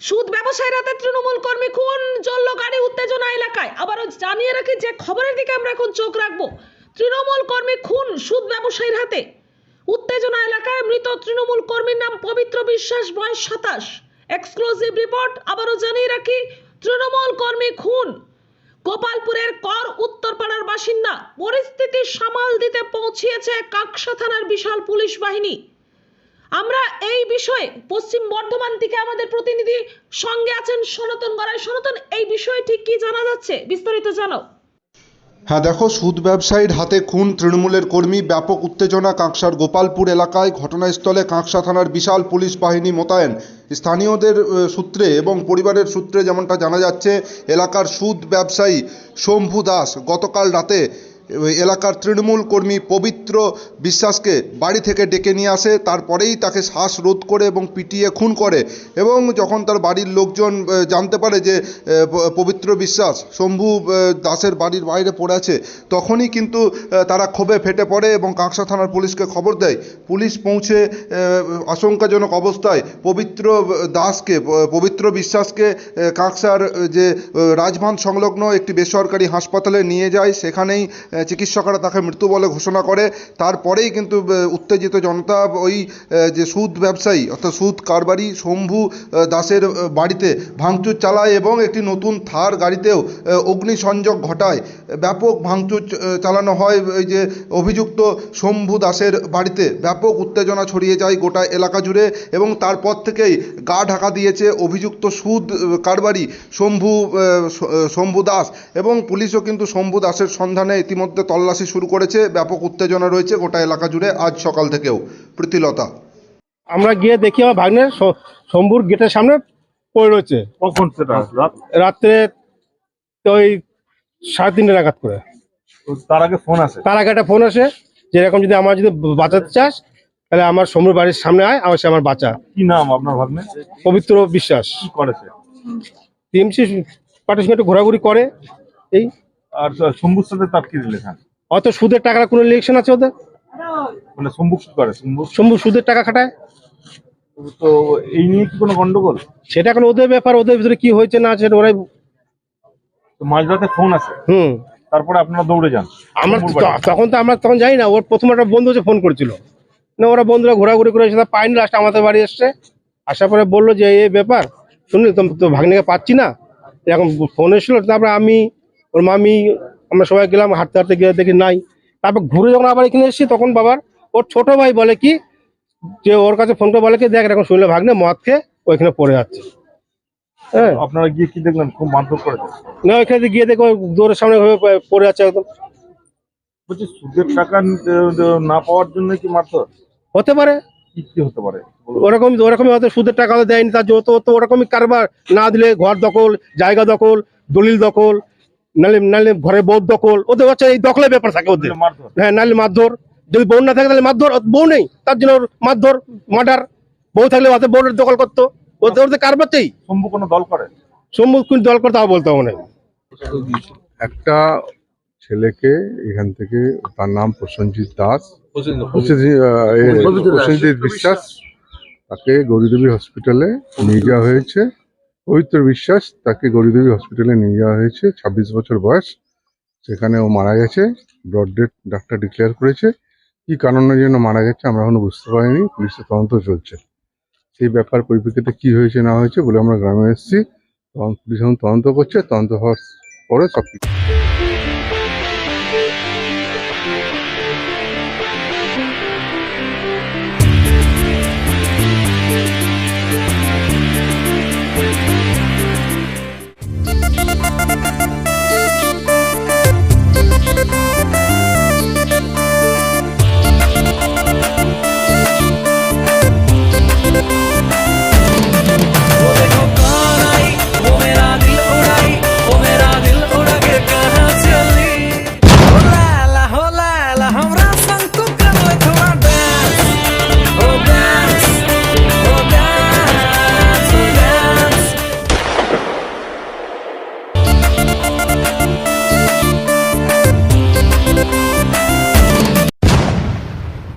সুদ ব্যবসায়ীর হাতে তৃণমূল কর্মী খুন চলল গাড়ি উত্তেজনা এলাকায়। আবারও জানিয়ে রাখি যে খবরের দিকে আমরা এখন চোখ রাখব। তৃণমূল কর্মী খুন সুদ ব্যবসায়ীর হাতে। উত্তেজনা এলাকায় মৃত তৃণমূল কর্মীর নাম পবিত্র বিশ্বাস, বয়স সাতাশ। এক্সক্লুসিভ রিপোর্ট আবারও জানিয়ে রাখি, তৃণমূল কর্মী খুন। গোপালপুরের কর উত্তরপাড়ার বাসিন্দা। পরিস্থিতি সামাল দিতে পৌঁছিয়েছে কাকসা থানার বিশাল পুলিশ বাহিনী। আমরা এই বিষয়ে পশ্চিম বর্ধমান থেকে আমাদের প্রতিনিধি সঙ্গে আছেন সনাতন গড়াই। সনাতন, এই বিষয়ে ঠিক কি জানা যাচ্ছে? বিস্তারিত জানাও। হ্যাঁ দেখো, সুদ ব্যবসায়ীর হাতে খুন তৃণমূলের কর্মী, ব্যাপক উত্তেজনা কাঁকসার গোপালপুর এলাকায় ঘটনাস্থলে কাঁকসা থানার বিশাল পুলিশ বাহিনী মোতায়েন। স্থানীয়দের সূত্রে এবং পরিবারের সূত্রে যেমনটা জানা যাচ্ছে, এলাকার সুদ ব্যবসায়ী শম্ভু দাস গতকাল রাতে এলাকার তৃণমূল কর্মী পবিত্র বিশ্বাসকে বাড়ি থেকে ডেকে নিয়ে আসে, তারপরেই তাকে শ্বাসরোধ করে এবং পিটিয়ে খুন করে এবং যখন তার বাড়ির লোকজন জানতে পারে যে পবিত্র বিশ্বাস শম্ভু দাসের বাড়ির বাইরে পড়ে আছে, তখনই কিন্তু তারা ক্ষোভে ফেটে পড়ে এবং কাঁকসা থানার পুলিশকে খবর দেয়। পুলিশ পৌঁছে আশঙ্কাজনক অবস্থায় পবিত্র দাসকে পবিত্র বিশ্বাসকে কাঁকসার যে রাজভান সংলগ্ন একটি বেসরকারি হাসপাতালে নিয়ে যায়। সেখানেই চিকিৎসকরা তাকে মৃত্যু বলে ঘোষণা করে। তারপরেই কিন্তু উত্তেজিত জনতা ওই যে সুদ ব্যবসায়ী, অর্থাৎ সুদ কারবারি শম্ভু দাসের বাড়িতে ভাঙচুর চালায় এবং একটি নতুন থার গাড়িতেও অগ্নিসংযোগ ঘটায়। ব্যাপক ভাঙচুর চালানো হয় ওই যে অভিযুক্ত শম্ভু দাসের বাড়িতে। ব্যাপক উত্তেজনা ছড়িয়ে যায় গোটা এলাকা জুড়ে এবং তারপর থেকেই গা ঢাকা দিয়েছে অভিযুক্ত সুদ কারবারি শম্ভু শম্ভু দাস এবং পুলিশও কিন্তু শম্ভু দাসের সন্ধানে ইতিমধ্যে তল্লাশি শুরু করেছে ব্যাপক উত্তেজনা রয়েছে গোটা এলাকা জুড়ে আজ সকাল থেকেও। প্রীতিলতা। আমরা গিয়ে দেখি আমার ভাগ্নের শম্ভুর গেটের সামনে পড়ে রয়েছে। কখন সেটা? রাত্রে ওই সাড়ে তিনটে নাগাদ করে। তার আগে ফোন আসে? তার আগে একটা ফোন আসে যে এরকম যদি আমার যদি বাঁচাতে চাস তাহলে আমার শম্ভুর বাড়ির সামনে আয় আমার সে আমার বাঁচা। কি নাম আপনার ভাগ্নে? পবিত্র বিশ্বাস। কি করেছে? টিএমসি পার্টির সঙ্গে একটু ঘোরাঘুরি করে এই আর শম্ভুর সাথে তার কি রিলেশন অত সুদের টাকার কোনো ইলেকশন আছে ওদের? মানে শম্ভু কি করে? শম্ভু? শম্ভু সুদের টাকা খাটায়? তো এই নিয়ে কি কোনো গন্ডগোল? সেটা এখন ওদের ব্যাপার ওদের ভিতরে কি হয়েছে না আছে ওরাই তো মাঝরাতে ফোন আসে হুম। তারপরে আপনারা দৌড়ে যান। আমরা তখন তো আমরা তখন জানি না ওর প্রথম একটা বন্ধু হচ্ছে ফোন করেছিল। না ওরা বন্ধুরা ঘোরাঘুরি করে তা পাইনি লাস্ট আমাদের বাড়ি এসছে। আসার পরে বলল যে এই ব্যাপার শুনলি তো তো ভাগ্নিকে পাচ্ছি না। এরকম ফোন এসেছিল তারপরে আমি ওর মামি আমরা সবাই গেলাম হাঁটতে হাঁটতে গিয়ে দেখি নাই। তারপর ঘুরে যখন আবার এখানে এসেছি তখন বাবার ওর ছোট ভাই বলে কি যে ওর কাছে ফোন করে বলে কি দেখ এখন শুনলে ভাগ্নে মদ খেয়ে ওইখানে পড়ে যাচ্ছে। হ্যাঁ। আপনারা গিয়ে কি দেখলেন? খুব মারধর করেছে না ওইখানে গিয়ে দেখো দৌড়ের সামনে পড়ে যাচ্ছে একদম। বলছি সুদের টাকা না পাওয়ার জন্য কি মারধর? হতে পারে। কি হতে পারে? ওরকম ওরকমই হয়তো সুদের টাকা দেয়নি তার যত ওরকমই কারবার না দিলে ঘর দখল জায়গা দখল দলিল দখল। নালে নালে ঘরে বউ দখল ওদের হচ্ছে এই দখলের ব্যাপার থাকে ওদের। হ্যাঁ নালে মারধর। যদি বউ না থাকে তাহলে মারধর বউ নেই তার জন্য ওর মারধর মার্ডার। বউ থাকলে হাতে বউয়ের দখল করতো। ওদের ওদের কারবার শম্ভু কোনো দল করে? সম্মুখীন দল করতে হবে বলতে হবে না। একটা ছেলেকে এখান থেকে তার নাম প্রসেনজিৎ দাস। প্রসেনজিৎ বিশ্বাস তাকে গৌরীদেবী হসপিটালে নিয়ে যাওয়া হয়েছে। পবিত্র বিশ্বাস তাকে গৌরীদেবী হসপিটালে নিয়ে যাওয়া হয়েছে। ছাব্বিশ বছর বয়স। সেখানে ও মারা গেছে। ব্রড ডেট ডাক্তার ডিক্লেয়ার করেছে। কি কারণের জন্য মারা গেছে আমরা এখনও বুঝতে পারিনি। পুলিশের তদন্ত চলছে। সেই ব্যাপার পরিপ্রেক্ষিতে কি হয়েছে না হয়েছে বলে আমরা গ্রামে এসেছি। তখন পুলিশ এখন তদন্ত করছে। তদন্ত হওয়ার পরে সব কিছু